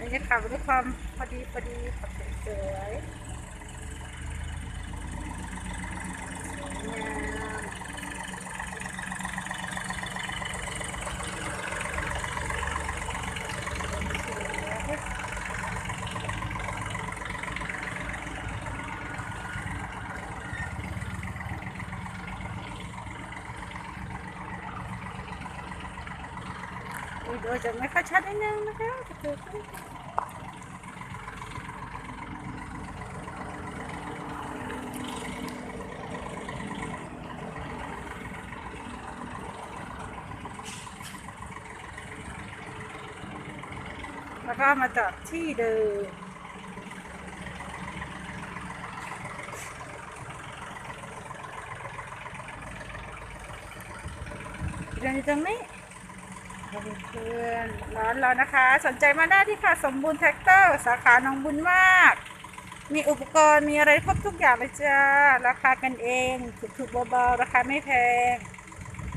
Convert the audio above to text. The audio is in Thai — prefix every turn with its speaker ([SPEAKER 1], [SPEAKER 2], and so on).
[SPEAKER 1] อันนี้ขับด้วยความพอดีพอดีขับสวยๆสยดีโอจะไม่ค่อยชัดนิดนึงนะคะจะเกิดขึ้น แล้วก็มาจอดที่เดิมเดินอยู่ตรงนี้เพื่อนร้านเรานะคะ สนใจมาได้ที่ค่ะสมบูรณ์แท็กเตอร์ สาขาหนองบุญมาก มีอุปกรณ์มีอะไรครบทุกอย่างเลยจ้า ราคากันเอง ถูกๆเบาๆราคาไม่แพง